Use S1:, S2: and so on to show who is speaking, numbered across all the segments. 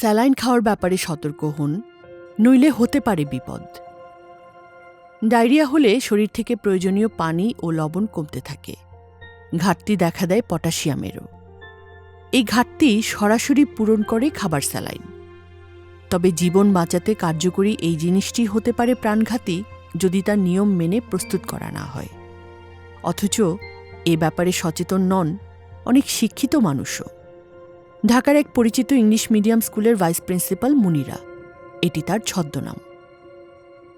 S1: Saline খাওয়ার ব্যাপারে সতর্ক হন, নইলে হতে পারে বিপদ। ডায়রিয়া হলে শরীর থেকে প্রয়োজনীয় পানি ও লবণ কমতে থাকে। ঘাটতি দেখা দেয় পটাশিয়ামেরও। এই ঘাটতি সরাসরি পূরণ করে খাবার স্যালাইন। তবে জীবন বাঁচাতে কার্যকরী এই জিনিসটি হতে পারে প্রাণঘাতী যদি তার নিয়ম মেনে প্রস্তুত করা না হয়। অথচ এ ব্যাপারে সচেতন নন অনেক শিক্ষিত মানুষও। ঢাকার এক পরিচিত ইংলিশ মিডিয়াম স্কুলের ভাইস প্রিন্সিপাল মুনিরা। এটি তার ছদ্মনাম।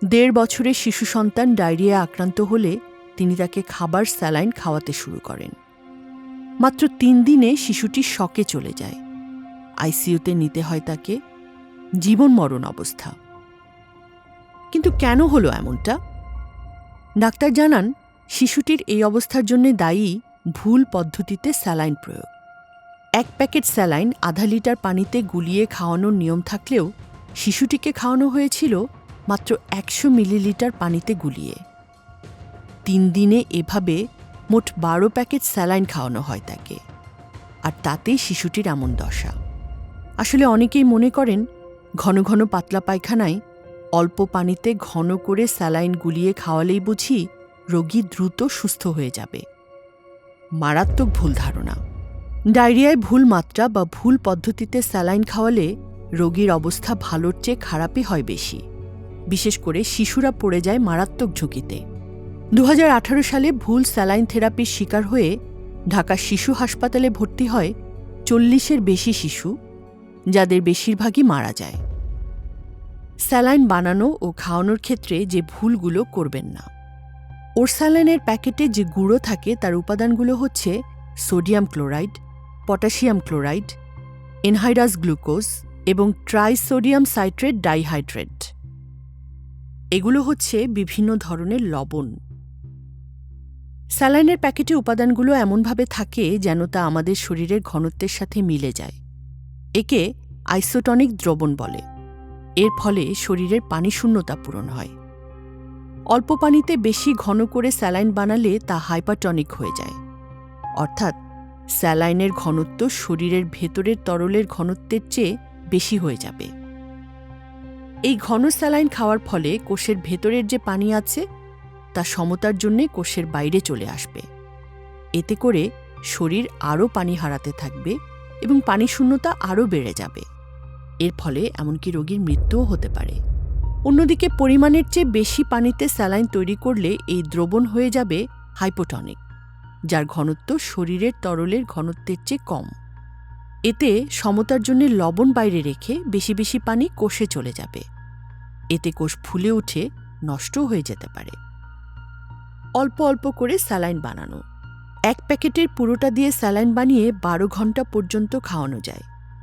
S1: দেড় বছরের শিশু সন্তান ডায়রিয়া আক্রান্ত হলে তিনি তাকে খাবার স্যালাইন খাওয়াতে শুরু করেন। মাত্র তিন দিনে শিশুটি শকে চলে যায়। আইসিইউতে নিতে হয় তাকে। জীবন মরণ অবস্থা। কিন্তু কেন হলো এমনটা? ডাক্তার জানান, শিশুটির এই অবস্থার জন্য দায়ী ভুল পদ্ধতিতে স্যালাইন প্রয়োগ। এক প্যাকেট স্যালাইন আধা লিটার পানিতে গুলিয়ে খাওয়ানোর নিয়ম থাকলেও শিশুটিকে খাওয়ানো হয়েছিল মাত্র একশো মিলিলিটার পানিতে গুলিয়ে। তিন দিনে এভাবে মোট বারো প্যাকেট স্যালাইন খাওয়ানো হয় তাকে, আর তাতেই শিশুটির এমন দশা। আসলে অনেকেই মনে করেন, ঘন ঘন পাতলা পায়খানায় অল্প পানিতে ঘন করে স্যালাইন গুলিয়ে খাওয়ালেই বুঝি রোগী দ্রুত সুস্থ হয়ে যাবে। মারাত্মক ভুল ধারণা। ডায়রিয়ায় ভুল মাত্রা বা ভুল পদ্ধতিতে স্যালাইন খাওয়ালে রোগীর অবস্থা ভালোর চেয়ে খারাপই হয় বেশি। বিশেষ করে শিশুরা পড়ে যায় মারাত্মক ঝুঁকিতে। দু হাজার আঠারো সালে ভুল স্যালাইন থেরাপির শিকার হয়ে ঢাকা শিশু হাসপাতালে ভর্তি হয় চল্লিশের বেশি শিশু, যাদের বেশিরভাগই মারা যায়। স্যালাইন বানানো ও খাওয়ানোর ক্ষেত্রে যে ভুলগুলো করবেন না। ওরস্যালাইনের প্যাকেটে যে গুঁড়ো থাকে তার উপাদানগুলো হচ্ছে sodium chloride potassium chloride, anhydrous glucose এবং ট্রাইসোডিয়াম সাইট্রেট ডাইহাইড্রেট। এগুলো হচ্ছে বিভিন্ন ধরনের লবণ। স্যালাইনের প্যাকেটে উপাদানগুলো এমনভাবে থাকে যেন তা আমাদের শরীরের ঘনত্বের সাথে মিলে যায়। একে আইসোটনিক দ্রবণ বলে। এর ফলে শরীরের পানি শূন্যতা পূরণ হয়। অল্প পানিতে বেশি ঘন করে স্যালাইন বানালে তা হাইপারটনিক হয়ে যায়। অর্থাৎ স্যালাইনের ঘনত্ব শরীরের ভেতরের তরলের ঘনত্বের চেয়ে বেশি হয়ে যাবে। এই ঘন স্যালাইন খাওয়ার ফলে কোষের ভেতরের যে পানি আছে, তা সমতার জন্যে কোষের বাইরে চলে আসবে। এতে করে শরীর আরও পানি হারাতে থাকবে এবং পানি শূন্যতা আরও বেড়ে যাবে। এর ফলে এমনকি রোগীর মৃত্যুও হতে পারে। অন্যদিকে পরিমাণের চেয়ে বেশি পানিতে স্যালাইন তৈরি করলে এই দ্রবণ হয়ে যাবে হাইপোটনিক। যার ঘনত্ব শরীরের তরলের ঘনত্বের চেয়ে কম। এতে সমতার জন্য লবণ বাইরে রেখে বেশি বেশি পানি কোষে চলে যাবে। এতে কোষ ফুলে উঠে নষ্টও হয়ে যেতে পারে। অল্প অল্প করে স্যালাইন বানানো। এক প্যাকেটের পুরোটা দিয়ে স্যালাইন বানিয়ে বারো ঘণ্টা পর্যন্ত খাওয়ানো যায়।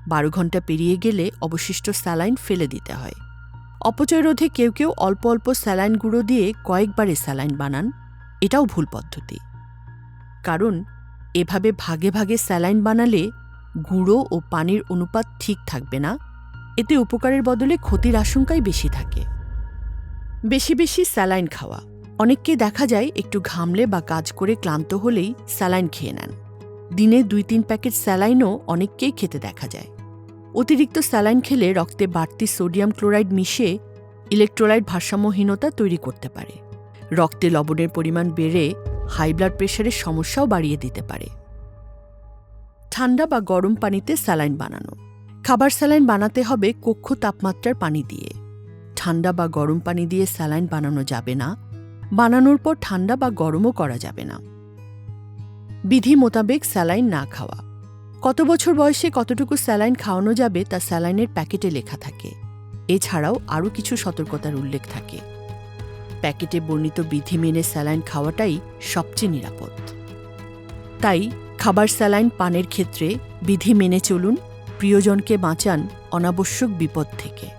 S1: বারো ঘণ্টা পেরিয়ে গেলে অবশিষ্ট স্যালাইন ফেলে দিতে হয়। অপচয় রোধে কেউ কেউ অল্প অল্প স্যালাইন গুঁড়ো দিয়ে কয়েকবারে স্যালাইন বানান। এটাও ভুল পদ্ধতি। কারণ এভাবে ভাগে ভাগে স্যালাইন বানালে গুঁড়ো ও পানির অনুপাত ঠিক থাকবে না। এতে উপকারের বদলে ক্ষতির আশঙ্কাই বেশি থাকে। বেশি বেশি স্যালাইন খাওয়া। অনেককে দেখা যায় একটু ঘামলে বা কাজ করে ক্লান্ত হলেই স্যালাইন খেয়ে নেন। দিনে দুই তিন প্যাকেট স্যালাইনও অনেককেই খেতে দেখা যায়। অতিরিক্ত স্যালাইন খেলে রক্তে বাড়তি সোডিয়াম ক্লোরাইড মিশে ইলেকট্রোলাইট ভারসাম্যহীনতা তৈরি করতে পারে। রক্তে লবণের পরিমাণ বেড়ে হাই ব্লাড প্রেশারের সমস্যাও বাড়িয়ে দিতে পারে। ঠান্ডা বা গরম পানিতে স্যালাইন বানানো। খাবার স্যালাইন বানাতে হবে কক্ষ তাপমাত্রার পানি দিয়ে। ঠান্ডা বা গরম পানি দিয়ে স্যালাইন বানানো যাবে না। বানানোর পর ঠান্ডা বা গরমও করা যাবে না। বিধি মোতাবেক স্যালাইন না খাওয়া। কত বছর বয়সে কতটুকু স্যালাইন খাওয়ানো যাবে তা স্যালাইনের প্যাকেটে লেখা থাকে। এছাড়াও আরও কিছু সতর্কতার উল্লেখ থাকে। প্যাকেটে বর্ণিত বিধি মেনে স্যালাইন খাওয়াটাই সবচেয়ে নিরাপদ। তাই খাবার স্যালাইন পানের ক্ষেত্রে বিধি মেনে চলুন, প্রিয়জনকে বাঁচান অনাবশ্যক বিপদ থেকে।